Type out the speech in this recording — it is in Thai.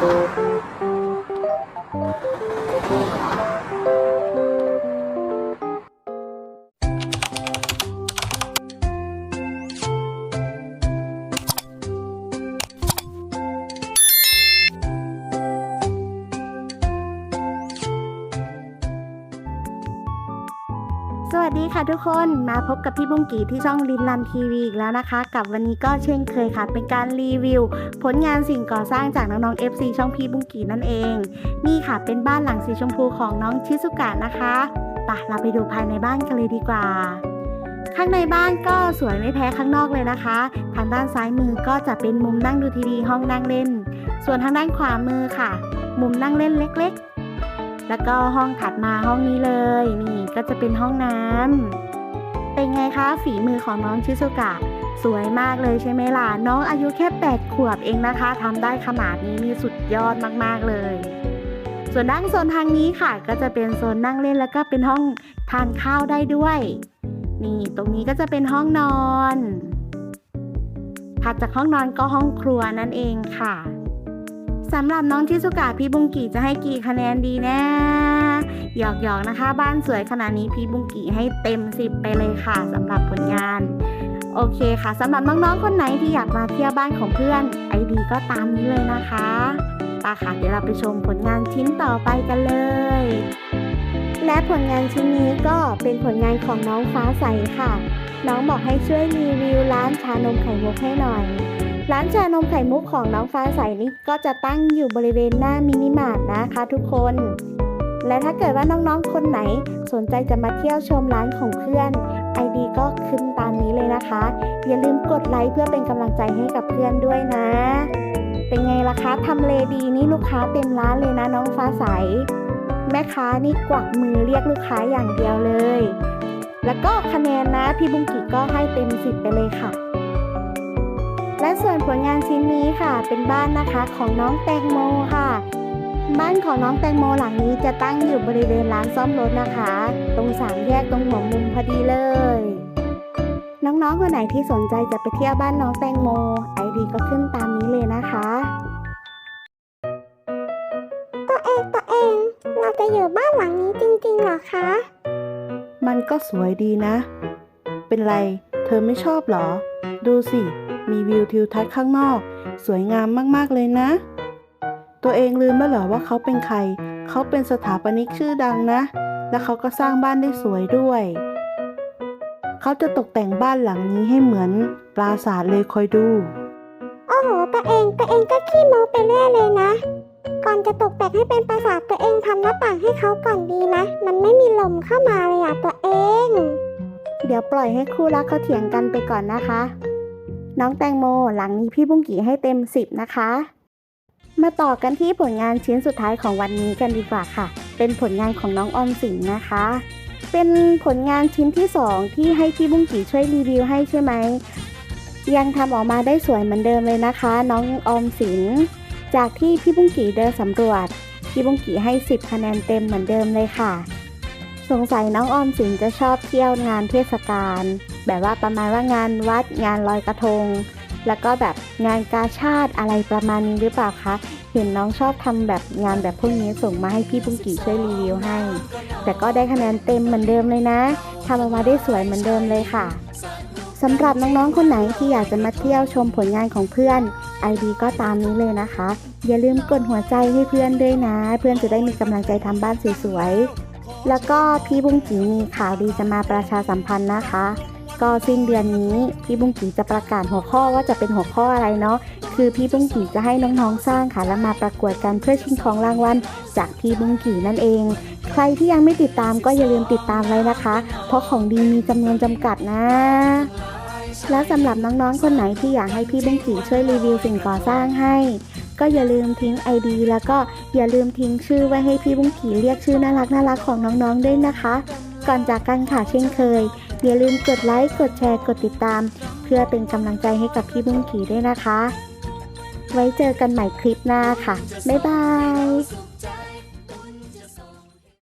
Thank you. สวัสดีค่ะทุกคนมาพบกับพี่บุ้งกีที่ช่องลินลันทีวีอีกแล้วนะคะ กับวันนี้ก็เช่นเคยค่ะ เป็นการรีวิว ผลงานสิ่งก่อสร้างจากน้องๆ FC ช่องพี่บุ้งกีนั่นเอง นี่ค่ะเป็นบ้านหลังสีชมพูของน้องชิสุกะนะคะไปะเราไปดูภายในบ้านกันเลยดีกว่า ข้างในบ้านก็สวยไม่แพ้ข้างนอกเลยนะคะ ทางด้านซ้ายมือก็จะเป็นมุมนั่งดูทีวีห้องนั่งเล่น ส่วนทางด้านขวามือค่ะ มุมนั่งเล่นเล็ก ๆ แล้วก็ห้องถัดมาห้องนี้เลยนี่ก็จะเป็นห้องน้ำเป็นไงคะฝีมือของน้องชิซุกะสวยมากเลยใช่ไหมล่ะ น้องอายุแค่ 8 ขวบเองนะคะทำได้ขนาดนี้นี่สุดยอดมากๆเลย ส่วนด้านโซนทางนี้ค่ะ ก็จะเป็นโซนนั่งเล่นแล้วก็เป็นห้องทานข้าวได้ด้วย นี่ตรงนี้ก็จะเป็นห้องนอนถัดจากห้องนอนก็ห้องครัวนั่นเองค่ะ สำหรับน้องชิซุกะพี่บุงกีจะให้กี่คะแนนดีนะหยอกหยอกนะคะ บ้านสวยขนาดนี้พี่บุงกีให้เต็ม 10 ไปเลยค่ะสำหรับผลงาน โอเคค่ะสำหรับน้องๆคนไหนที่อยากมาเที่ยวบ้านของเพื่อนไอดีก็ตามนี้เลยนะคะปาค่ะเดี๋ยวเราไปชมผลงานชิ้นต่อไปกันเลย และผลงานชิ้นนี้ก็เป็นผลงานของน้องฟ้าใสค่ะ น้องบอกให้ช่วยรีวิวร้านชานมไข่มุกให้หน่อย ร้านชานมไข่มุกของน้องฟ้าใสนี่ก็จะตั้งอยู่บริเวณหน้ามินิมาร์ทนะคะทุกคน และถ้าเกิดว่าน้องๆคนไหนสนใจจะมาเที่ยวชมร้านของเพื่อน ID ก็ขึ้นตามนี้เลยนะคะ อย่าลืมกดไลค์เพื่อเป็นกำลังใจให้กับเพื่อนด้วยนะ เป็นไงล่ะคะทำเลดีนี่ลูกค้าเต็มร้านเลยนะน้องฟ้าใส แม่ค้านี่กวักมือเรียกลูกค้าอย่างเดียวเลย แล้วก็คะแนนนะพี่บุงกิก็ให้เต็มสิบไปเลยค่ะ และส่วนผลงานชิ้นนี้ค่ะ เป็นบ้านนะคะของน้องแตงโมค่ะ บ้านของน้องแตงโมหลังนี้จะตั้งอยู่บริเวณร้านซ่อมรถนะคะ ตรงสามแยกตรงหัวมุมพอดีเลยน้องๆคนไหนที่สนใจจะไปเที่ยวบ้านน้องแตงโม ไอดีก็ขึ้นตามนี้เลยนะคะ ตัวเองตัวเอง เราจะอยู่บ้านหลังนี้จริงๆหรอคะ มันก็สวยดีนะ เป็นไร เธอไม่ชอบหรอ ดูสิ มีวิวทิวทัศน์ข้างนอก สวยงามมากๆเลยนะ ตัวเองลืมแล้วเหรอว่าเขาเป็นใคร เขาเป็นสถาปนิกชื่อดังนะ และเขาก็สร้างบ้านได้สวยด้วย เขาจะตกแต่งบ้านหลังนี้ให้เหมือนปราสาทเลยคอยดู โอ้โห ตัวเองตัวเองก็ขี้โม้ไปเรื่อยเลยนะ ก่อนจะตกแต่งให้เป็นปราสาทตัวเองทำหน้าต่างให้เขาก่อนดีไหมมันไม่มีลมเข้ามาเลยอะตัวเอง เดี๋ยวปล่อยให้คู่รักเขาเถียงกันไปก่อนนะคะ น้องแตงโมหลังนี้พี่บุ้งกี่ให้เต็ม 10 นะคะ มาต่อกันที่ผลงานชิ้นสุดท้ายของวันนี้กันดีกว่าค่ะ เป็นผลงานของน้องออมสินนะคะ เป็นผลงานชิ้นที่ 2 ที่ให้พี่บุ้งกี่ช่วยรีวิวให้ใช่ไหมยังทำออกมาได้สวยเหมือนเดิมเลยนะคะ น้องออมสิน จากที่พี่บุ้งกี่เดินสำรวจ พี่บุ้งกี่ให้ 10 คะแนนเต็มเหมือนเดิมเลยค่ะ สงสัยน้องออมสินจะชอบเที่ยวงานเทศกาลแบบว่าประมาณว่างานวัดงานลอยกระทง แล้วก็แบบงานกาชาติอะไรประมาณนี้หรือเปล่าคะเห็นน้องชอบทำแบบงานแบบพวกนี้ส่งมาให้พี่ปุ้งกี่ช่วยรีวิวให้ แต่ก็ได้คะแนนเต็มเหมือนเดิมเลยนะทำออกมาได้สวยเหมือนเดิมเลยค่ะสำหรับน้องๆ คนไหนที่อยากจะมาเที่ยวชมผลงานของเพื่อน ID ก็ตามนี้เลยนะคะ อย่าลืมกดหัวใจให้เพื่อนด้วยนะ เพื่อนจะได้มีกำลังใจทำบ้านสวยๆ แล้วก็พี่บุ้งกีมีข่าวดีจะมาประชาสัมพันธ์นะคะ ก็สิ้นเดือนนี้พี่บุ้งกีจะประกาศหัวข้อว่าจะเป็นหัวข้ออะไรเนาะ คือพี่บุ้งกีจะให้น้องๆสร้างค่ะแล้วมาประกวดกันเพื่อชิงของรางวัลจากพี่บุ้งกีนั่นเองใครที่ยังไม่ติดตามก็อย่าลืมติดตามไว้นะคะ เพราะของดีมีจำนวนจำกัดนะ แล้วสำหรับน้องๆ คนไหนที่อยากให้พี่บุ้งกีช่วยรีวิวสิ่งก่อสร้างให้ ก็อย่าลืมทิ้ง ID แล้วก็อย่าลืมทิ้งชื่อไว้ให้พี่บุ้งกีเรียกชื่อน่ารักน่ารักของน้องๆด้วยนะคะ ก่อนจากกันค่ะเช่นเคย อย่าลืมกดไลค์กดแชร์กดติดตาม เพื่อเป็นกำลังใจให้กับพี่บุ้งกีด้วยนะคะ ไว้เจอกันใหม่คลิปหน้าค่ะบ๊ายบาย